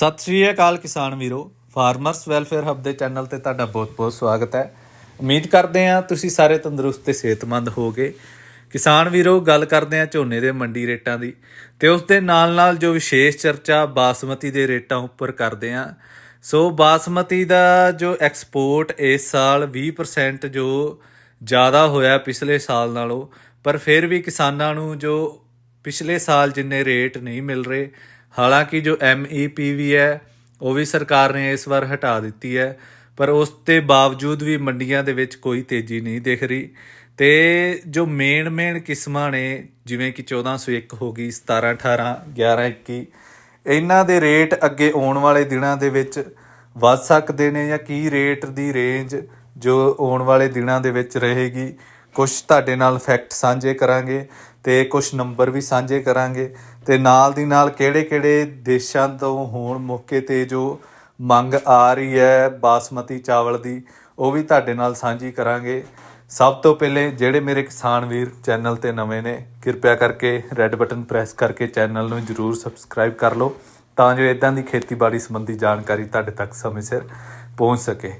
ਸਤਿ ਸ਼੍ਰੀ ਅਕਾਲ ਕਿਸਾਨ ਵੀਰੋ ਫਾਰਮਰਸ ਵੈਲਫੇਅਰ ਹੱਬ ਦੇ ਚੈਨਲ ਤੇ ਤੁਹਾਡਾ ਬਹੁਤ-ਬਹੁਤ ਸਵਾਗਤ ਹੈ। ਉਮੀਦ ਕਰਦੇ ਹਾਂ ਤੁਸੀਂ ਸਾਰੇ ਤੰਦਰੁਸਤ ਤੇ ਸਿਹਤਮੰਦ ਹੋਗੇ ਕਿਸਾਨ ਵੀਰੋ, ਗੱਲ ਕਰਦੇ ਹਾਂ ਝੋਨੇ ਦੇ ਮੰਡੀ ਰੇਟਾਂ ਦੀ। ਤੇ ਉਸ ਦੇ ਨਾਲ-ਨਾਲ ਜੋ ਵਿਸ਼ੇਸ਼ ਚਰਚਾ ਬਾਸਮਤੀ ਦੇ ਰੇਟਾਂ ਉੱਪਰ ਕਰਦੇ ਹਾਂ। ਸੋ ਬਾਸਮਤੀ ਦਾ ਜੋ ਐਕਸਪੋਰਟ ਇਸ ਸਾਲ 20% ਜੋ ਜ਼ਿਆਦਾ ਹੋਇਆ ਪਿਛਲੇ ਸਾਲ ਨਾਲੋਂ, ਪਰ ਫਿਰ ਵੀ ਕਿਸਾਨਾਂ ਨੂੰ ਜੋ ਪਿਛਲੇ ਸਾਲ ਜਿੰਨੇ ਰੇਟ ਨਹੀਂ ਮਿਲ ਰਹੇ ਹਾਲਾਂਕਿ ਜੋ ਐਮਈਪੀ ਹੈ, ਉਹ ਵੀ ਸਰਕਾਰ ਨੇ ਇਸ ਵਾਰ ਹਟਾ ਦਿੱਤੀ ਹੈ, ਪਰ ਉਸ ਦੇ ਬਾਵਜੂਦ ਵੀ ਮੰਡੀਆਂ ਦੇ ਵਿੱਚ ਕੋਈ ਤੇਜ਼ੀ ਨਹੀਂ ਦਿਖ ਰਹੀ। ਤੇ ਜੋ ਮੇਨ ਮੇਨ ਕਿਸਮਾਂ ਨੇ, ਜਿਵੇਂ ਕਿ 1401 ਹੋ ਗਈ 17 18 11 21 ਇਹਨਾਂ ਦੇ ਰੇਟ ਅੱਗੇ ਆਉਣ ਵਾਲੇ ਦਿਨਾਂ ਦੇ ਵਿੱਚ ਵੱਧ ਸਕਦੇ ਨੇ ਜਾਂ ਕੀ ਰੇਟ ਦੀ ਰੇਂਜ ਜੋ ਆਉਣ ਵਾਲੇ ਦਿਨਾਂ ਦੇ ਵਿੱਚ ਰਹੇਗੀ ਕੁਝ ਤੁਹਾਡੇ ਨਾਲ ਫੈਕਟ ਸਾਂਝੇ ਕਰਾਂਗੇ ਤੇ ਕੁਝ ਨੰਬਰ ਵੀ ਸਾਂਝੇ ਕਰਾਂਗੇ ਤੇ ਨਾਲ ਦੀ ਨਾਲ ਕਿਹੜੇ-ਕਿਹੜੇ ਦੇਸ਼ਾਂ ਤੋਂ ਹੋਣ ਮੌਕੇ ਤੇ ਜੋ ਮੰਗ ਆ ਰਹੀ ਹੈ ਬਾਸਮਤੀ ਚਾਵਲ ਦੀ, ਉਹ ਵੀ ਤੁਹਾਡੇ ਨਾਲ ਸਾਂਝੀ ਕਰਾਂਗੇ। ਸਭ ਤੋਂ ਪਹਿਲੇ ਜਿਹੜੇ ਮੇਰੇ ਕਿਸਾਨ ਵੀਰ ਚੈਨਲ ਤੇ ਨਵੇਂ ਨੇ, ਕਿਰਪਾ ਕਰਕੇ ਰੈੱਡ ਬਟਨ ਪ੍ਰੈਸ ਕਰਕੇ ਚੈਨਲ ਨੂੰ ਜਰੂਰ ਸਬਸਕ੍ਰਾਈਬ ਕਰ ਲਓ ਤਾਂ ਜੋ ਇਦਾਂ ਦੀ ਖੇਤੀਬਾੜੀ ਸੰਬੰਧੀ ਜਾਣਕਾਰੀ ਤੁਹਾਡੇ ਤੱਕ ਸਮੇਂ ਸਿਰ ਪਹੁੰਚ ਸਕੇ।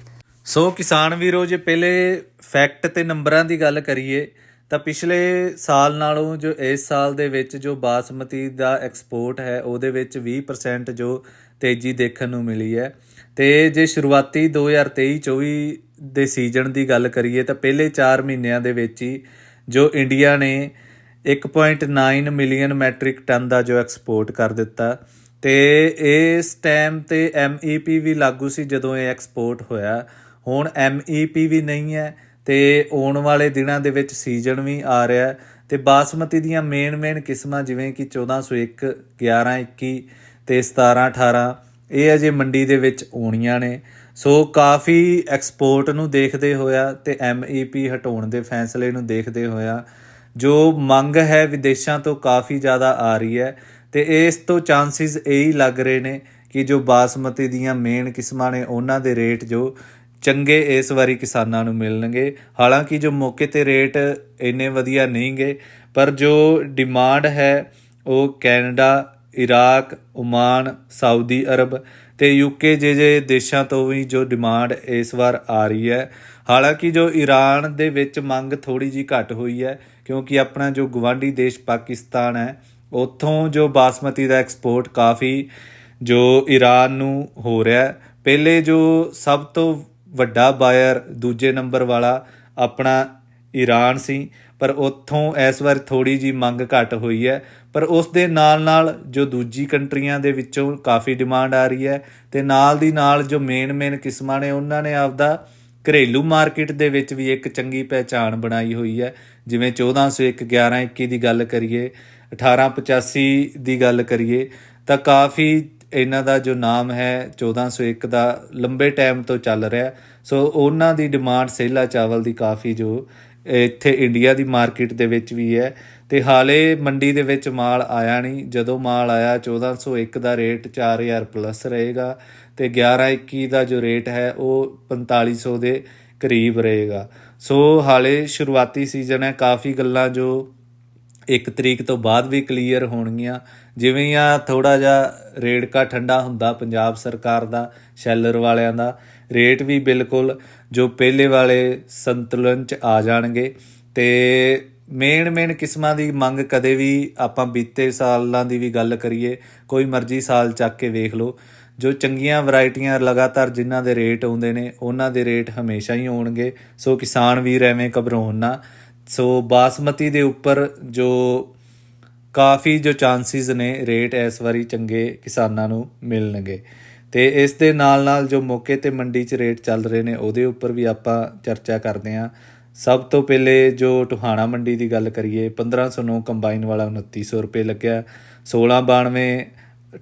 ਸੋ ਕਿਸਾਨ ਵੀਰੋ, ਜੇ ਪਹਿਲੇ ਫੈਕਟ ਤੇ ਨੰਬਰਾਂ ਦੀ ਗੱਲ ਕਰੀਏ, ਤਾਂ ਪਿਛਲੇ ਸਾਲ ਨਾਲੋਂ ਜੋ, ਇਸ ਸਾਲ ਦੇ ਵਿੱਚ ਜੋ ਬਾਸਮਤੀ ਦਾ ਐਕਸਪੋਰਟ ਹੈ, ਉਹਦੇ ਵਿੱਚ 20% ਜੋ ਤੇਜ਼ੀ ਦੇਖਣ ਨੂੰ ਮਿਲੀ ਹੈ। ਤੇ ਜੇ ਸ਼ੁਰੂਆਤੀ 2023-24 ਦੇ ਸੀਜ਼ਨ ਦੀ ਗੱਲ ਕਰੀਏ, ਤਾਂ ਪਹਿਲੇ 4 ਮਹੀਨਿਆਂ ਦੇ ਵਿੱਚ ਹੀ ਜੋ ਇੰਡੀਆ ਨੇ 1.9 ਮਿਲੀਅਨ ਮੈਟ੍ਰਿਕ ਟਨ ਦਾ ਜੋ ਐਕਸਪੋਰਟ ਕਰ ਦਿੱਤਾ। ਤੇ ਇਸ ਟਾਈਮ ਤੇ ਐਮਈਪੀ ਵੀ ਲਾਗੂ ਸੀ ਜਦੋਂ ਇਹ ਐਕਸਪੋਰਟ ਹੋਇਆ। ਹੁਣ ਐਮਈਪੀ ਵੀ ਨਹੀਂ ਹੈ ਤੇ ਆਉਣ ਵਾਲੇ ਦਿਨਾਂ ਦੇ ਵਿੱਚ ਸੀਜ਼ਨ ਵੀ ਆ ਰਿਹਾ ਹੈ ਤੇ ਬਾਸਮਤੀ ਦੀਆਂ ਮੇਨ ਮੇਨ ਕਿਸਮਾਂ ਜਿਵੇਂ ਕਿ 1401 1121 ਤੇ 1718 ਇਹ ਅਜੇ ਮੰਡੀ ਦੇ ਵਿੱਚ ਆਉਣੀਆਂ ਨੇ। ਸੋ ਕਾਫੀ ਐਕਸਪੋਰਟ ਨੂੰ ਦੇਖਦੇ ਹੋਇਆ ਤੇ ਐਮਈਪੀ ਹਟਾਉਣ ਦੇ ਫੈਸਲੇ ਨੂੰ ਦੇਖਦੇ ਹੋਇਆ ਜੋ ਮੰਗ ਹੈ ਵਿਦੇਸ਼ਾਂ ਤੋਂ ਕਾਫੀ ਜ਼ਿਆਦਾ ਆ ਰਹੀ ਹੈ ਤੇ ਇਸ ਤੋਂ ਚਾਂਸਸ ਇਹੀ ਲੱਗ ਰਹੇ ਨੇ ਕਿ ਜੋ ਬਾਸਮਤੀ ਦੀਆਂ ਮੇਨ ਕਿਸਮਾਂ ਨੇ ਉਹਨਾਂ ਦੇ ਰੇਟ ਜੋ ਚੰਗੇ ਇਸ ਵਾਰੀ ਕਿਸਾਨਾਂ ਨੂੰ ਮਿਲਣਗੇ। ਹਾਲਾਂਕਿ ਜੋ ਮੌਕੇ ਤੇ ਰੇਟ ਇੰਨੇ ਵਧੀਆ ਨਹੀਂਗੇ ਪਰ ਜੋ ਡਿਮਾਂਡ ਹੈ, ਉਹ Canada, Iraq, Oman, Saudi Arabia ਤੇ ਯੂਕੇ ਜਿਹੇ ਦੇਸ਼ਾਂ ਤੋਂ ਵੀ ਜੋ ਡਿਮਾਂਡ ਇਸ ਵਾਰ ਆ ਰਹੀ ਹੈ। ਹਾਲਾਂਕਿ ਜੋ ਈਰਾਨ ਦੇ ਵਿੱਚ ਮੰਗ ਥੋੜੀ ਜੀ ਘਟ ਹੋਈ ਹੈ, ਕਿਉਂਕਿ ਆਪਣਾ ਜੋ ਗਵਾਂਢੀ ਦੇਸ਼ ਪਾਕਿਸਤਾਨ ਹੈ, ਉੱਥੋਂ ਜੋ ਬਾਸਮਤੀ ਦਾ ਐਕਸਪੋਰਟ ਕਾਫੀ ਜੋ ਈਰਾਨ ਨੂੰ ਹੋ ਰਿਹਾ ਪਹਿਲੇ ਜੋ ਸਭ ਤੋਂ ਵੱਡਾ ਬਾਇਰ, ਦੂਜੇ ਨੰਬਰ ਵਾਲਾ ਆਪਣਾ ਈਰਾਨ ਸੀ, ਪਰ ਉੱਥੋਂ ਇਸ ਵਾਰ ਥੋੜੀ ਜੀ ਮੰਗ ਘਟ ਹੋਈ ਹੈ। ਪਰ ਉਸ ਦੇ ਨਾਲ ਨਾਲ ਜੋ ਦੂਜੀ ਕੰਟਰੀਆਂ ਦੇ ਵਿੱਚੋਂ ਕਾਫੀ ਡਿਮਾਂਡ ਆ ਰਹੀ ਹੈ ਤੇ ਨਾਲ ਦੀ ਨਾਲ ਜੋ ਮੇਨ ਮੇਨ ਕਿਸਮਾਂ ਨੇ, ਉਹਨਾਂ ਨੇ ਆਪਦਾ ਘਰੇਲੂ ਮਾਰਕੀਟ ਦੇ ਵਿੱਚ ਵੀ ਇੱਕ ਚੰਗੀ ਪਹਿਚਾਣ ਬਣਾਈ ਹੋਈ ਹੈ। ਜਿਵੇਂ 1401 1121 ਦੀ ਗੱਲ ਕਰੀਏ 1885 ਦੀ ਗੱਲ ਕਰੀਏ, ਤਾਂ ਕਾਫੀ ਇਹਨਾਂ ਦਾ ਜੋ ਨਾਮ ਹੈ 1401 ਦਾ ਲੰਬੇ ਟਾਈਮ ਤੋਂ ਚੱਲ ਰਿਹਾ ਸੋ ਉਹਨਾਂ ਦੀ ਡਿਮਾਂਡ ਸੇਲਾ ਚਾਵਲ ਦੀ ਕਾਫੀ ਜੋ ਇੱਥੇ ਇੰਡੀਆ ਦੀ ਮਾਰਕੀਟ ਦੇ ਵਿੱਚ ਵੀ ਹੈ। ਤੇ ਹਾਲੇ ਮੰਡੀ ਦੇ ਵਿੱਚ ਮਾਲ ਆਇਆ ਨਹੀਂ। ਜਦੋਂ ਮਾਲ ਆਇਆ 1401 ਦਾ ਰੇਟ 4000 ਪਲੱਸ ਰਹੇਗਾ ਤੇ 1121 ਦਾ ਜੋ ਰੇਟ ਹੈ, ਉਹ 4500 ਦੇ ਕਰੀਬ ਰਹੇਗਾ। ਸੋ ਹਾਲੇ ਸ਼ੁਰੂਆਤੀ ਸੀਜ਼ਨ ਹੈ। ਕਾਫੀ ਗੱਲਾਂ ਜੋ ਇੱਕ ਤਰੀਕ ਤੋਂ ਬਾਅਦ ਵੀ ਕਲੀਅਰ ਹੋਣਗੀਆਂ। ਜਿਵੇਂ ਆ ਥੋੜਾ ਜਿਹਾ ਰੇੜਕਾ ਠੰਡਾ ਹੁੰਦਾ ਪੰਜਾਬ ਸਰਕਾਰ ਦਾ ਸ਼ੈਲਰ ਵਾਲਿਆਂ ਦਾ ਰੇਟ ਵੀ ਬਿਲਕੁਲ ਜੋ ਪਹਿਲੇ ਵਾਲੇ ਸੰਤੁਲਨ ਚ ਆ ਜਾਣਗੇ। ਤੇ ਮੇਨ ਮੇਨ ਕਿਸਮਾਂ ਦੀ ਮੰਗ ਕਦੇ ਵੀ ਆਪਾਂ ਬੀਤੇ ਸਾਲਾਂ ਦੀ ਵੀ ਗੱਲ ਕਰੀਏ, ਕੋਈ ਮਰਜ਼ੀ ਸਾਲ ਚੱਕ ਕੇ ਵੇਖ ਲਓ। ਜੋ ਚੰਗੀਆਂ ਵੈਰਾਈਟੀਆਂ ਲਗਾਤਾਰ ਜਿਨ੍ਹਾਂ ਦੇ ਰੇਟ ਆਉਂਦੇ ਨੇ, ਉਹਨਾਂ ਦੇ ਰੇਟ ਹਮੇਸ਼ਾ ਹੀ ਆਉਣਗੇ। ਸੋ ਕਿਸਾਨ ਵੀਰ ਐਵੇਂ ਘਬਰਾਉਣ ਨਾ। ਸੋ ਬਾਸਮਤੀ ਦੇ ਉੱਪਰ ਜੋ ਕਾਫੀ ਜੋ ਚਾਂਸਸ ਨੇ ਰੇਟ ਇਸ ਵਾਰੀ ਚੰਗੇ ਕਿਸਾਨਾਂ ਨੂੰ ਮਿਲਣਗੇ। ਤੇ ਇਸ ਦੇ ਨਾਲ ਨਾਲ ਜੋ ਮੌਕੇ ਤੇ ਮੰਡੀ 'ਚ ਰੇਟ ਚੱਲ ਰਹੇ ਨੇ, ਉਹਦੇ ਉੱਪਰ ਵੀ ਆਪਾਂ ਚਰਚਾ ਕਰਦੇ ਹਾਂ। ਸਭ ਤੋਂ ਪਹਿਲੇ ਜੋ ਟੁਹਾਣਾ ਮੰਡੀ ਦੀ ਗੱਲ ਕਰੀਏ 1509 ਕੰਬਾਈਨ ਵਾਲਾ 2900 ਰੁਪਏ ਲੱਗਿਆ 1692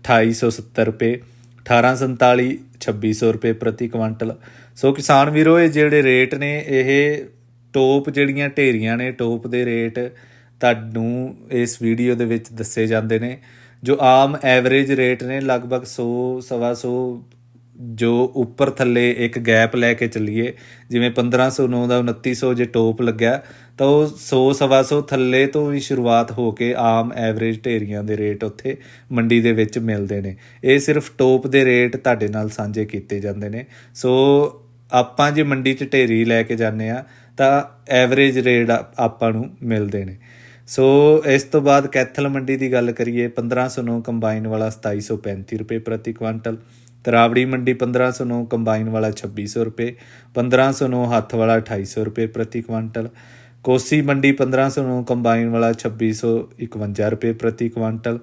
2870 ਰੁਪਏ 1847 2600 ਰੁਪਏ ਪ੍ਰਤੀ ਕੁਇੰਟਲ। ਸੋ ਕਿਸਾਨ ਵੀਰੋ, ਇਹ ਜਿਹੜੇ ਰੇਟ ਨੇ, ਇਹ ਟੋਪ ਜਿਹੜੀਆਂ ਢੇਰੀਆਂ ਨੇ, ਟੋਪ ਦੇ ਰੇਟ ਤੁਹਾਨੂੰ ਇਸ ਵੀਡੀਓ ਦੇ ਵਿੱਚ ਦੱਸੇ ਜਾਂਦੇ ਨੇ, ਜੋ ਆਮ ਐਵਰੇਜ ਰੇਟ ਨੇ, ਲਗਭਗ 100 ਸਵਾ 100 ਜੋ ਉੱਪਰ ਥੱਲੇ ਇੱਕ ਗੈਪ ਲੈ ਕੇ ਚੱਲੀਏ, ਜਿਵੇਂ 1509 ਦਾ 2900 ਜੇ ਟੋਪ ਲੱਗਿਆ, ਤਾਂ ਉਹ 100 ਸਵਾ ਸੌ ਥੱਲੇ ਤੋਂ ਵੀ ਸ਼ੁਰੂਆਤ ਹੋ ਕੇ ਆਮ ਐਵਰੇਜ ਢੇਰੀਆਂ ਦੇ ਰੇਟ ਉੱਥੇ ਮੰਡੀ ਦੇ ਵਿੱਚ ਮਿਲਦੇ ਨੇ। ਇਹ ਸਿਰਫ ਟੋਪ ਦੇ ਰੇਟ ਤੁਹਾਡੇ ਨਾਲ ਸਾਂਝੇ ਕੀਤੇ ਜਾਂਦੇ ਨੇ। ਸੋ ਆਪਾਂ ਜੇ ਮੰਡੀ 'ਚ ਢੇਰੀ ਲੈ ਕੇ ਜਾਂਦੇ ਆ ਤਾਂ ਐਵਰੇਜ ਰੇਟ ਆਪਾਂ ਨੂੰ ਮਿਲਦੇ ਨੇ। ਸੋ ਇਸ ਤੋਂ ਬਾਅਦ ਕੈਥਲ ਮੰਡੀ ਦੀ ਗੱਲ ਕਰੀਏ 1509 ਕੰਬਾਈਨ ਵਾਲਾ 2735 ਰੁਪਏ ਪ੍ਰਤੀ ਕੁਆਂਟਲ। ਤਰਾਵੜੀ ਮੰਡੀ 1509 ਕੰਬਾਈਨ ਵਾਲਾ 2600 ਰੁਪਏ 1509 ਹੱਥ ਵਾਲਾ 2800 ਰੁਪਏ ਪ੍ਰਤੀ ਕੁਆਂਟਲ। ਕੋਸੀ ਮੰਡੀ 1509 ਕੰਬਾਈਨ ਵਾਲਾ 2651 ਰੁਪਏ ਪ੍ਰਤੀ ਕੁਆਂਟਲ।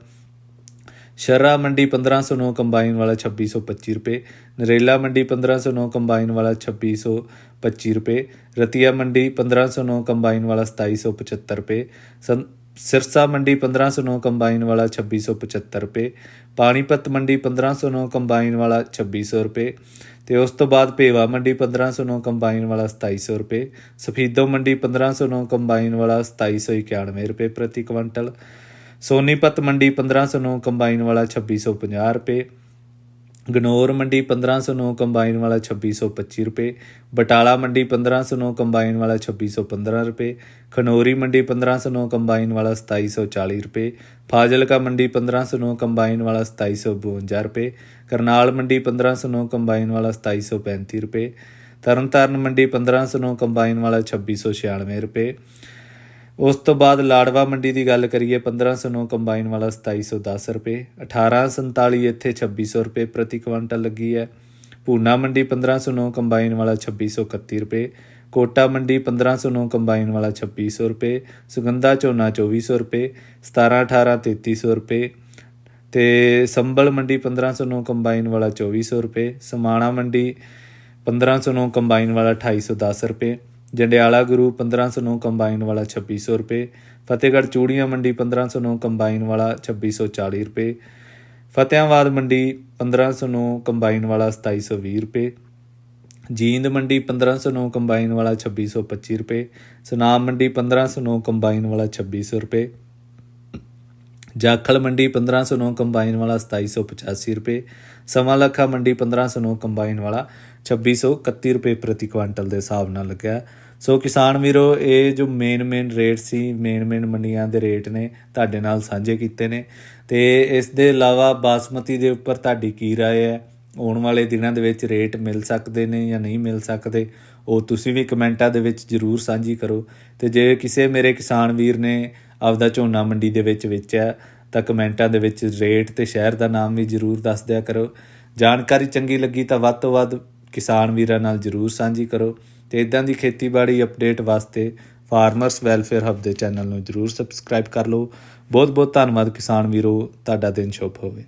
ਸ਼ਰਰਾ ਮੰਡੀ 1509 ਕੰਬਾਈਨ ਵਾਲਾ 2625 ਰੁਪਏ, ਨਰੇਲਾ ਮੰਡੀ 1509 ਕੰਬਾਈਨ ਵਾਲਾ 2625 ਰੁਪਏ, ਰਤੀਆ ਮੰਡੀ 1509 ਕੰਬਾਈਨ ਵਾਲਾ 2775 ਰੁਪਏ, ਸੰ- ਸਿਰਸਾ ਮੰਡੀ 1509 ਕੰਬਾਈਨ ਵਾਲਾ 2675 ਰੁਪਏ, ਪਾਣੀਪਤ ਮੰਡੀ 1509 ਕੰਬਾਈਨ ਵਾਲਾ 2600 ਰੁਪਏ ਤੇ ਉਸ ਤੋਂ ਬਾਅਦ ਭੇਵਾ ਮੰਡੀ 1509 ਕੰਬਾਈਨ ਵਾਲਾ 2700 ਰੁਪਏ, ਸਫੀਦੋ ਮੰਡੀ 1509 ਕੰਬਾਈਨ ਵਾਲਾ 2791 ਰੁਪਏ ਪ੍ਰਤੀ ਕੁਇੰਟਲ ਸੋਨੀਪਤ ਮੰਡੀ 1509 ਕੰਬਾਈਨ ਵਾਲਾ 2650 ਰੁਪਏ। ਗਨੌਰ ਮੰਡੀ 1509 ਕੰਬਾਈਨ ਵਾਲਾ 2625 ਰੁਪਏ। ਬਟਾਲਾ ਮੰਡੀ 1509 ਕੰਬਾਈਨ ਵਾਲਾ 2615 ਰੁਪਏ। ਖਨੌਰੀ ਮੰਡੀ 1509 ਕੰਬਾਈਨ ਵਾਲਾ 2740 ਰੁਪਏ। ਫਾਜ਼ਿਲਕਾ ਮੰਡੀ 1509 ਕੰਬਾਈਨ ਵਾਲਾ 2752 ਰੁਪਏ। ਕਰਨਾਲ ਮੰਡੀ 1509 ਕੰਬਾਈਨ ਵਾਲਾ 2735 ਰੁਪਏ। ਤਰਨਤਾਰਨ ਮੰਡੀ 1509 ਕੰਬਾਈਨ ਵਾਲਾ 2696 ਰੁਪਏ। ਉਸ ਤੋਂ ਬਾਅਦ ਲਾੜਵਾ ਮੰਡੀ ਦੀ ਗੱਲ ਕਰੀਏ 1509 ਕੰਬਾਈਨ ਵਾਲਾ 2710 ਰੁਪਏ 1847 ਇੱਥੇ 2600 ਰੁਪਏ ਪ੍ਰਤੀ ਕੁਇੰਟਲ ਲੱਗੀ ਹੈ। ਪੂਨਾ ਮੰਡੀ 1509 ਕੰਬਾਈਨ ਵਾਲਾ 2631 ਰੁਪਏ, ਕੋਟਾ ਮੰਡੀ 1509 ਕੰਬਾਈਨ ਵਾਲਾ 2600 ਰੁਪਏ, ਸੁਗੰਧਾ ਝੋਨਾ 2400 ਰੁਪਏ 17 18 3300 ਰੁਪਏ ਤੇ ਸੰਬਲ ਮੰਡੀ 1509 ਕੰਬਾਈਨ ਵਾਲਾ 2400 ਰੁਪਏ, ਸਮਾਣਾ ਮੰਡੀ 1509 ਕੰਬਾਈਨ ਵਾਲਾ 2810 ਰੁਪਏ ਜੰਡਿਆਲਾ ਗੁਰੂ 1509 ਕੰਬਾਈਨ ਵਾਲਾ 2600 ਰੁਪਏ, ਫਤਿਹਗੜ੍ਹ ਚੂੜੀਆਂ ਮੰਡੀ 1509 ਕੰਬਾਈਨ ਵਾਲਾ 2640 ਰੁਪਏ, ਫਤਿਆਬਾਦ ਮੰਡੀ 1509 ਕੰਬਾਈਨ ਵਾਲਾ 2720 ਰੁਪਏ, ਜੀਂਦ ਮੰਡੀ 1509 ਕੰਬਾਈਨ ਵਾਲਾ 2625 ਰੁਪਏ, ਸੁਨਾਮ ਮੰਡੀ 1509 ਕੰਬਾਈਨ ਵਾਲਾ 2600 ਰੁਪਏ, ਜਾਖਲ ਮੰਡੀ 1509 ਕੰਬਾਈਨ ਵਾਲਾ 2785 ਰੁਪਏ ਸਮਾਂ ਲੱਖਾ ਮੰਡੀ 1509 ਕੰਬਾਈਨ ਵਾਲਾ 2631 ਰੁਪਏ ਪ੍ਰਤੀ ਕੁਇੰਟਲ ਦੇ ਹਿਸਾਬ ਨਾਲ ਲੱਗਿਆ। ਸੋ ਕਿਸਾਨ ਵੀਰੋ ਇਹ ਜੋ ਮੇਨ ਮੇਨ ਰੇਟ ਸੀ ਮੇਨ ਮੇਨ ਮੰਡੀਆਂ ਦੇ ਰੇਟ ਨੇ ਤੁਹਾਡੇ ਨਾਲ ਸਾਂਝੇ ਕੀਤੇ ਨੇ ਤੇ ਇਸ ਦੇ ਇਲਾਵਾ ਬਾਸਮਤੀ ਦੇ ਉੱਪਰ ਤੁਹਾਡੀ ਕੀ رائے ਹੈ ਆਉਣ ਵਾਲੇ ਦਿਨਾਂ ਦੇ ਵਿੱਚ ਰੇਟ ਮਿਲ ਸਕਦੇ ਨੇ ਜਾਂ ਨਹੀਂ ਮਿਲ ਸਕਦੇ ਉਹ ਤੁਸੀਂ ਵੀ ਕਮੈਂਟਾਂ ਦੇ ਵਿੱਚ ਜਰੂਰ ਸਾਂਝੀ ਕਰੋ ਤੇ ਜੇ ਕਿਸੇ ਮੇਰੇ ਕਿਸਾਨ ਵੀਰ ਨੇ ਆਪਦਾ ਝੋਨਾ ਮੰਡੀ ਦੇ ਵਿੱਚ ਵੇਚਿਆ ਤਾਂ ਕਮੈਂਟਾਂ ਦੇ ਵਿੱਚ ਰੇਟ ਤੇ ਸ਼ਹਿਰ ਦਾ ਨਾਮ ਵੀ ਜਰੂਰ ਦੱਸ ਦਿਆ ਕਰੋ ਜਾਣਕਾਰੀ ਚੰਗੀ ਲੱਗੀ ਤਾਂ ਵੱਧ ਤੋਂ ਵੱਧ ਕਿਸਾਨ ਵੀਰਾਂ ਨਾਲ ਜਰੂਰ ਸਾਂਝੀ ਕਰੋ ਤੇ ਇਦਾਂ ਦੀ ਖੇਤੀਬਾੜੀ ਅਪਡੇਟ ਵਾਸਤੇ ਫਾਰਮਰਸ ਵੈਲਫੇਅਰ ਹੱਬ ਦੇ ਚੈਨਲ ਨੂੰ ਜਰੂਰ ਸਬਸਕ੍ਰਾਈਬ ਕਰ ਲਓ। ਬਹੁਤ ਬਹੁਤ ਧੰਨਵਾਦ ਕਿਸਾਨ ਵੀਰੋ, ਤੁਹਾਡਾ ਦਿਨ ਸ਼ੁਭ ਹੋਵੇ।